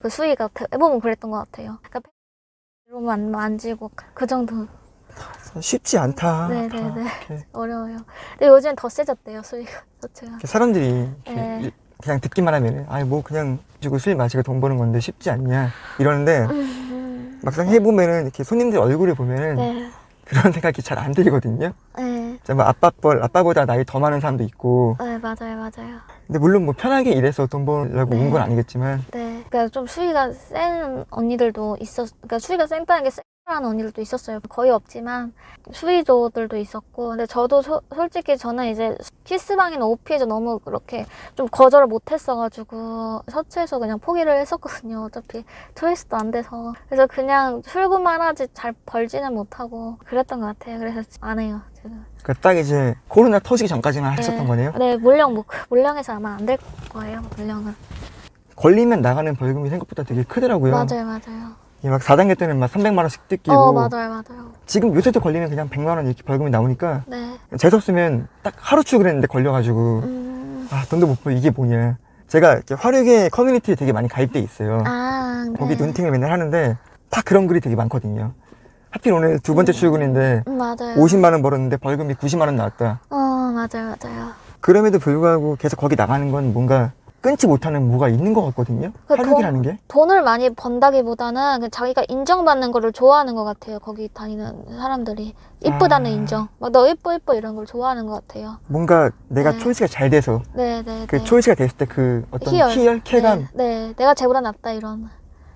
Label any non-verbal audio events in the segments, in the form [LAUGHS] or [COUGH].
그 수위가 대부분 그랬던 것 같아요. 그러니까 이로만 만지고 그 정도 쉽지 않다. 네네네. 이렇게 [LAUGHS] 어려워요. 근데 요즘 더 세졌대요 수위가 [LAUGHS] 자체가. 사람들이 네. 일- 그냥 듣기만 하면 아이 뭐 그냥 주고 술 마시고 돈 버는 건데 쉽지 않냐 이러는데 음, 막상 해보면은 이렇게 손님들 얼굴을 보면은 네. 그런 생각이 잘 안 들거든요. 네. 뭐 아빠 뻘 아빠보다 나이 더 많은 사람도 있고 네 맞아요 맞아요. 근데 물론 뭐 편하게 일해서 돈 벌려고 네. 온 건 아니겠지만 네. 그러니까 좀 수위가 센 언니들도 있었. 그러니까 수위가 센다는 게 센하는 언니들도 있었어요. 거의 없지만 수위조들도 있었고. 근데 저도 소- 솔직히 저는 이제 키스방이나 오피에서 너무 그렇게 좀 거절을 못했어가지고 서치에서 그냥 포기를 했었거든요. 어차피 초이스도 안 돼서. 그래서 그냥 출근만 하지 잘 벌지는 못하고 그랬던 것 같아요. 그래서 안 해요 지금. 그딱 이제 코로나 터지기 전까지만 하셨던 거네요. 네 물량 못 물량에서 아마 안 될 거예요. 물량은. 걸리면 나가는 벌금이 생각보다 되게 크더라고요. 맞아요 맞아요. 이게 막 4단계 때는 막 300만 원씩 뜯기고 어 맞아요 맞아요. 지금 요새도 걸리면 그냥 100만 원 이렇게 벌금이 나오니까 네. 재수 없으면 딱 하루 출근했는데 걸려가지고 음. 아 돈도 못 벌고 이게 뭐냐 제가 이렇게 화력의 커뮤니티에 되게 많이 가입돼 있어요 아, 네. 거기 눈팅을 맨날 하는데 다 그런 글이 되게 많거든요 하필 오늘 두 번째 출근인데 음, 맞아요. 50만 원 벌었는데 벌금이 90만 원 나왔다 어, 맞아요, 맞아요. 그럼에도 불구하고 계속 거기 나가는 건 뭔가 끊지 못하는 뭐가 있는 것 같거든요 그 화력이라는 게 돈을 많이 번다기보다는 그냥 자기가 인정받는 거를 좋아하는 것 같아요. 거기 다니는 사람들이 이쁘다는 아. 인정. 막 너 이뻐 이뻐 이런 걸 좋아하는 것 같아요. 뭔가 내가 네. 초이스가 잘 돼서 네, 네, 그 네. 초이스가 됐을 때 그 어떤 희열, 쾌감 네, 네, 내가 쟤보다 낫다 이런.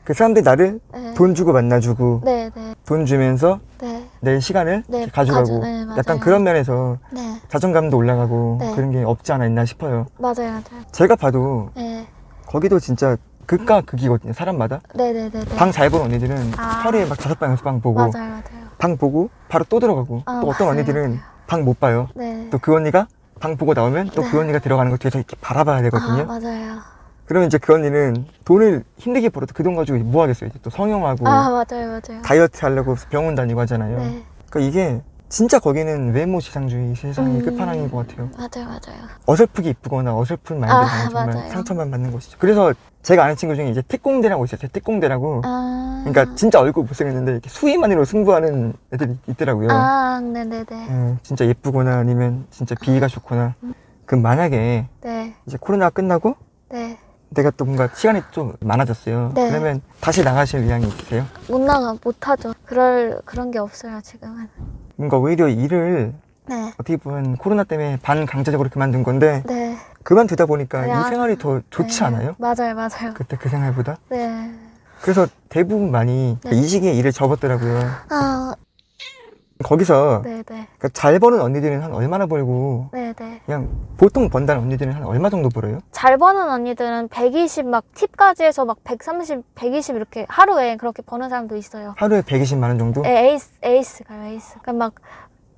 그 사람들이 나를 네. 돈 주고 만나주고 네, 네, 돈 주면서 네, 내 시간을 네, 가져가고 가져- 네, 맞아요. 약간 그런 면에서 네, 자존감도 올라가고 네. 그런 게 없지 않아 있나 싶어요. 맞아요, 맞아요. 제가 봐도 네, 거기도 진짜 극과 극이거든요. 사람마다 네, 네, 네, 네. 방 잘 보는 언니들은 아. 하루에 막 다섯 방 여섯 방 보고 맞아요, 맞아요. 방 보고 바로 또 들어가고 아, 또 어떤 맞아요, 언니들은. 방 못 봐요. 네. 또 그 언니가 방 보고 나오면 또 그 네. 언니가 들어가는 거 뒤에서 이렇게 바라봐야 아, 되거든요. 맞아요. 그러면 이제 그 언니는 돈을 힘들게 벌어도 그 돈 가지고 뭐 하겠어요. 이제 또 성형하고 아, 맞아요, 맞아요. 다이어트 하려고 병원 다니고 하잖아요. 네, 그러니까 이게 진짜 거기는 외모 지상주의 세상의 음. 끝판왕인 것 같아요. 맞아요, 맞아요. 어설프게 이쁘거나 어설픈 마인드 아, 가 정말 맞아요. 상처만 받는 것이죠. 그래서 제가 아는 친구 중에 이제 특공대라고 있어요. 특공대라고. 아. 그러니까 진짜 얼굴 못생겼는데 이렇게 수위만으로 승부하는 애들이 있더라고요. 아, 네네네. 음, 진짜 예쁘거나 아니면 진짜 비위가 좋거나. 그럼 만약에 네, 이제 코로나가 끝나고 네. 내가 또 뭔가 시간이 좀 많아졌어요. 네. 그러면 다시 나가실 의향이 있으세요? 못 나가, 못 하죠. 그럴, 그런 게 없어요, 지금은. 뭔가 오히려 일을 네, 어떻게 보면 코로나 때문에 반강제적으로 그만둔 건데 네. 그만두다 보니까 네, 이 아, 생활이 더 좋지 네. 않아요? 맞아요, 맞아요. 그때 그 생활보다? 네. 그래서 대부분 많이 네. 이 시기에 일을 접었더라고요. 아, 거기서 네네. 그러니까 잘 버는 언니들은 한 얼마나 벌고 네네. 그냥 보통 번다는 언니들은 한 얼마 정도 벌어요? 잘 버는 언니들은 120 막 팁까지 해서 막 130, 120 이렇게 하루에 그렇게 버는 사람도 있어요. 하루에 120만 원 정도? 에, 에이스, 에이스가요, 에이스. 그러니까 막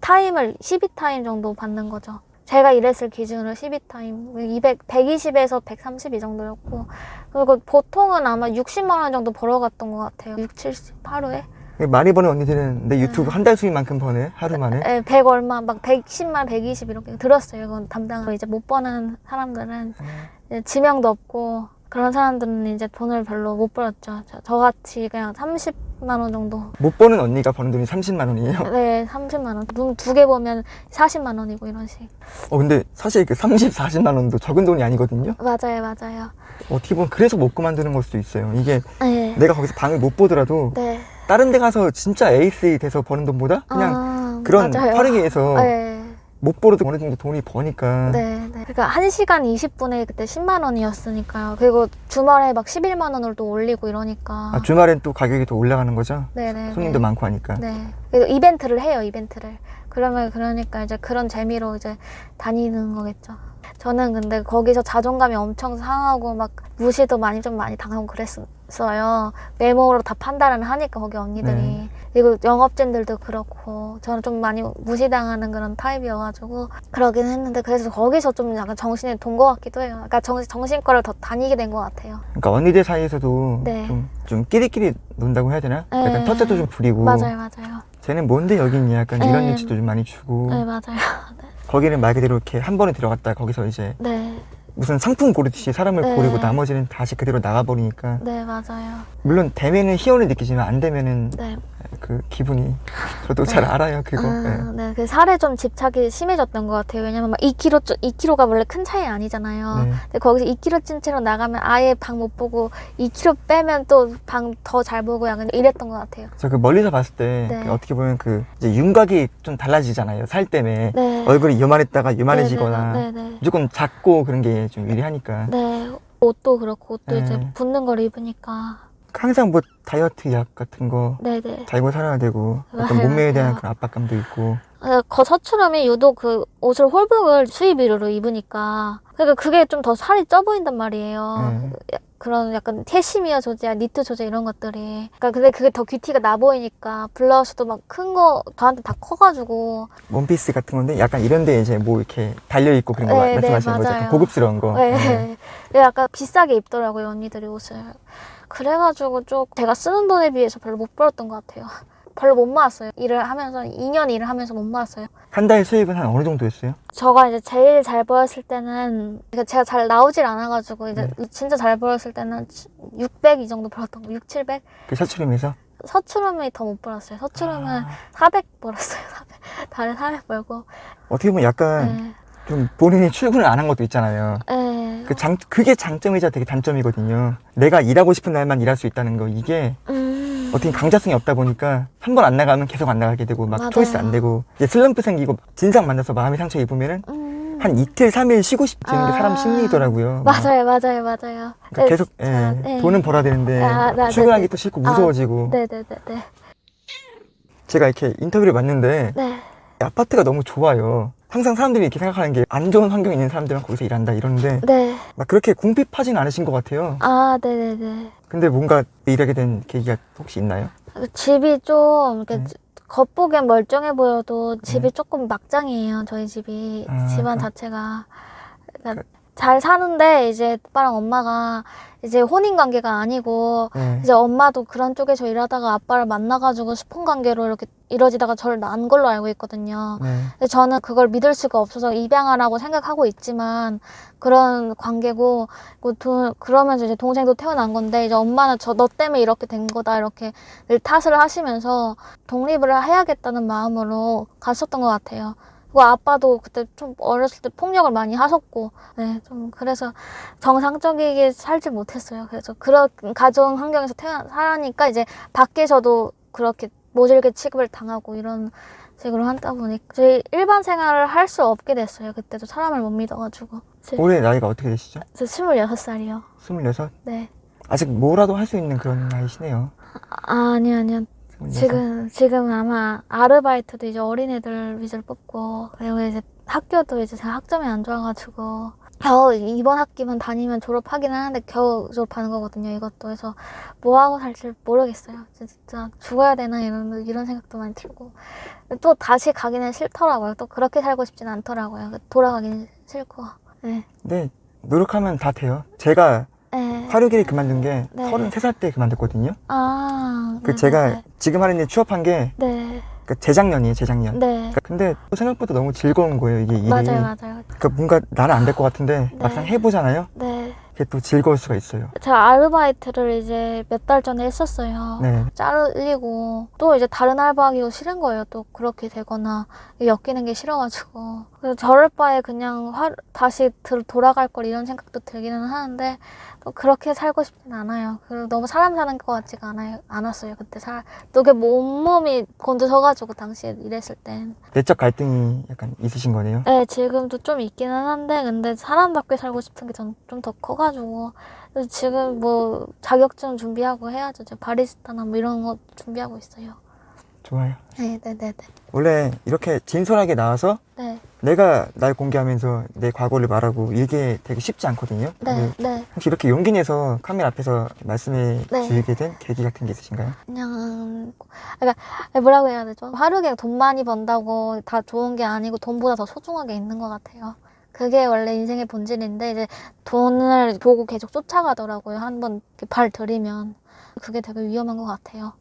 타임을 12타임 정도 받는 거죠. 제가 일했을 기준으로 12타임, 200, 120에서 130 이 정도였고, 그리고 보통은 아마 60만 원 정도 벌어갔던 것 같아요. 6, 70 하루에. 많이 버는 언니들은 내 유튜브 네. 한달 수익만큼 버네 하루 만에. 에, 100 얼마, 막 110만, 120 이렇게 들었어요. 이건 담당을 이제 못 버는 사람들은 이제 지명도 없고, 그런 사람들은 이제 돈을 별로 못 벌었죠. 저, 저같이 그냥 30만 원 정도. 못 버는 언니가 버는 돈이 30만 원이에요. 네, 30만 원. 눈 두 개 보면 40만 원이고 이런 식. 어 근데 사실 그 30, 40만 원도 적은 돈이 아니거든요. 맞아요, 맞아요. 어떻게 보면 그래서 못 그만두는 걸 수도 있어요. 이게 네. 내가 거기서 방을 못 보더라도 네. 다른 데 가서 진짜 에이스 돼서 버는 돈보다 그냥 아, 그런 맞아요. 화르기에서 [LAUGHS] 네. 못 벌어도 어느 정도 돈이 버니까 네, 네. 그러니까 1시간 20분에 그때 10만 원이었으니까요. 그리고 주말에 막 11만 원을 또 올리고 이러니까. 아, 주말엔 또 가격이 더 올라가는 거죠? 네네. 손님도 많고 하니까. 네. 그리고 이벤트를 해요, 이벤트를. 그러면 그러니까 이제 그런 재미로 이제 다니는 거겠죠. 저는 근데 거기서 자존감이 엄청 상하고 막 무시도 많이 좀 많이 당하고 그랬어요. 외모로 다 판단을 하니까 거기 언니들이. 네. 그리고 영업진들도 그렇고 저는 좀 많이 무시당하는 그런 타입이어가지고 그러긴 했는데 그래서 거기서 좀 약간 정신이 돈 것 같기도 해요. 그러니까 정, 정신과를 더 다니게 된 것 같아요. 그러니까 언니들 사이에서도 네. 좀, 좀 끼리끼리 논다고 해야 되나? 네. 약간 텃세도 좀 부리고 맞아요, 맞아요. 쟤는 뭔데 여기 있냐 약간 이런 네. 눈치도 좀 많이 주고 네, 맞아요. [LAUGHS] 거기는 말 그대로 이렇게 한 번에 들어갔다 거기서 이제 네. 무슨 상품 고르듯이 사람을 네. 고르고 나머지는 다시 그대로 나가버리니까 네, 맞아요. 물론 되면은 희열을 느끼지만 안 되면은 네. 그 기분이 저도 잘 알아요 그거 아, 예. 네. 그 살에 좀 집착이 심해졌던 것 같아요. 왜냐면 막 2kg, 2kg가 원래 큰 차이 아니잖아요. 네. 근데 거기서 2kg 찐 채로 나가면 아예 방 못 보고 2kg 빼면 또 방 더 잘 보고 약간 이랬던 것 같아요. 저 그 멀리서 봤을 때 네. 그 어떻게 보면 그 이제 윤곽이 좀 달라지잖아요 살 때문에 네. 얼굴이 요만했다가 요만해지거나 네, 네, 네. 무조건 작고 그런 게 좀 유리하니까 네. 옷도 그렇고 옷도 네. 이제 붙는 걸 입으니까. 항상 뭐 다이어트 약 같은 거 네네. 달고 살아야 되고 맞아요, 몸매에 대한. 그런 압박감도 있고 그 서추름이 유독 그 옷을 홀복을 수입 위로로 입으니까 그러니까 그게 좀 더 살이 쪄 보인단 말이에요. 네. 야- 그런 약간 캐시미어 소재, 니트 소재 이런 것들이. 그러니까 근데 그게 더 귀티가 나 보이니까 블라우스도 막 큰 거 저한테 다 커가지고. 원피스 같은 건데 약간 이런데 이제 뭐 이렇게 달려 있고 그런 거 네, 네, 말씀하시는 거죠? 맞아요. 고급스러운 거. 네. 네. 약간 비싸게 입더라고요 언니들이 옷을. 그래가지고 좀 제가 쓰는 돈에 비해서 별로 못 벌었던 것 같아요. [LAUGHS] 별로 못 모았어요. 일을 하면서 2년 일을 하면서 못 모았어요. 한 달 수입은 한 어느 정도였어요? 저가 이제 제일 잘 벌었을 때는 제가 잘 나오질 않아가지고 이제 네. 진짜 잘 벌었을 때는 600 이 정도 벌었던 거, 6, 700? 그 셔츠룸에서? 서추름이 더 못 벌었어요. 서추름은 아, 400 벌었어요. [LAUGHS] 400. 달에 400 벌고. 어떻게 보면 약간 네. 좀 본인이 출근을 안 한 것도 있잖아요. 네. 그 장, 그게 장점이자 되게 단점이거든요. 내가 일하고 싶은 날만 일할 수 있다는 거. 이게 음. 어떻게 강자성이 없다 보니까 한 번 안 나가면 계속 안 나가게 되고 막 맞아요. 초이스 안 되고 이제 슬럼프 생기고 진상 만나서 마음의 상처 입으면은 음. 한 이틀, 삼일 쉬고 싶지는 게 사람 아. 심리더라고요. 막. 맞아요, 맞아요, 맞아요. 그러니까 네, 계속 예, 자, 네. 돈은 벌어야 되는데 아, 나- 출근하기 네, 또 싫고 아, 무서워지고 네네 네 네. 제가 이렇게 인터뷰를 봤는데 네. 아파트가 너무 좋아요. 항상 사람들이 이렇게 생각하는 게 안 좋은 환경에 있는 사람들은 거기서 일한다 이러는데 네. 막 그렇게 궁핍하진 않으신 것 같아요. 아, 네네네. 근데 뭔가 일하게 된 계기가 혹시 있나요? 집이 좀 이렇게 네. 겉보기엔 멀쩡해 보여도 집이 네. 조금 막장이에요. 저희 집이 아, 집안 그- 자체가 그러니까 잘 사는데 이제 오빠랑 엄마가 이제 혼인 관계가 아니고 네. 이제 엄마도 그런 쪽에서 일하다가 아빠를 만나가지고 스폰 관계로 이렇게 이뤄지다가 저를 낳은 걸로 알고 있거든요. 네. 근데 저는 그걸 믿을 수가 없어서 입양하라고 생각하고 있지만 그런 관계고 그 돈- 그러면서 이제 동생도 태어난 건데 이제 엄마는 저 너 때문에 이렇게 된 거다 이렇게 늘 탓을 하시면서 독립을 해야겠다는 마음으로 갔었던 것 같아요. 그리고 아빠도 그때 좀 어렸을 때 폭력을 많이 하셨고, 네, 좀 그래서 정상적이게 살지 못했어요. 그래서 그런 가정 환경에서 태어나 살아니까 이제 밖에서도 그렇게 모질게 취급을 당하고 이런 식으로 하다 보니 저희 일반 생활을 할 수 없게 됐어요. 그때도 사람을 못 믿어가지고. 제- 올해 나이가 어떻게 되시죠? 저 26살이요. 26? 네. 아직 뭐라도 할 수 있는 그런 나이시네요. 아, 아니요, 아니요. 26. 지금, 지금 아마 아르바이트도 이제 어린애들 위주로 뽑고, 그리고 이제 학교도 이제 제가 학점이 안 좋아가지고, 겨우 이번 학기만 다니면 졸업하긴 하는데 겨우 졸업하는 거거든요, 이것도. 해서 뭐 하고 살지 모르겠어요. 진짜 죽어야 되나 이런, 이런 생각도 많이 들고. 또 다시 가기는 싫더라고요. 또 그렇게 살고 싶진 않더라고요. 돌아가기는 싫고. 네. 근데 노력하면 다 돼요. 제가 네. 화류기를 그만둔 게 네. 33살 때 그만뒀거든요. 아. 그 네, 제가 네, 지금 하는 일 취업한 게 네. 그 재작년이에요, 재작년. 네. 그러니까 근데 또 생각보다 너무 즐거운 거예요, 이게 일이. 맞아요, 맞아요. 그러니까 뭔가 나는 안 될 것 같은데 네. 막상 해보잖아요. 네. 그게 또 즐거울 수가 있어요. 제가 아르바이트를 이제 몇 달 전에 했었어요. 네. 잘리고 또 이제 다른 알바하기가 싫은 거예요. 또 그렇게 되거나 엮이는 게 싫어가지고 그래서 저럴 바에 그냥 화, 다시 들, 돌아갈 걸 이런 생각도 들기는 하는데 또 그렇게 살고 싶진 않아요. 그리고 너무 사람 사는 것 같지가 않아요. 않았어요. 그때 살. 또 그게 온몸이 곤두서가지고 당시에 일했을 땐. 내적 갈등이 약간 있으신 거네요. 네, 지금도 좀 있기는 한데, 근데 사람답게 살고 싶은 게 전 좀 더 커가지고. 그래서 지금 뭐 자격증 준비하고 해야죠. 저 바리스타나 뭐 이런 거 준비하고 있어요. 좋아요. 네, 네, 네, 네. 원래 이렇게 진솔하게 나와서 네, 내가 날 공개하면서 내 과거를 말하고 이게 되게 쉽지 않거든요. 네, 근데 네. 혹시 이렇게 용기 내서 카메라 앞에서 말씀해 네. 주게 된 계기 같은 게 있으신가요? 그냥, 그러니까 뭐라고 해야 되죠? 하루에 돈 많이 번다고 다 좋은 게 아니고 돈보다 더 소중하게 있는 것 같아요. 그게 원래 인생의 본질인데 이제 돈을 보고 계속 쫓아가더라고요. 한번 발 들이면 그게 되게 위험한 것 같아요.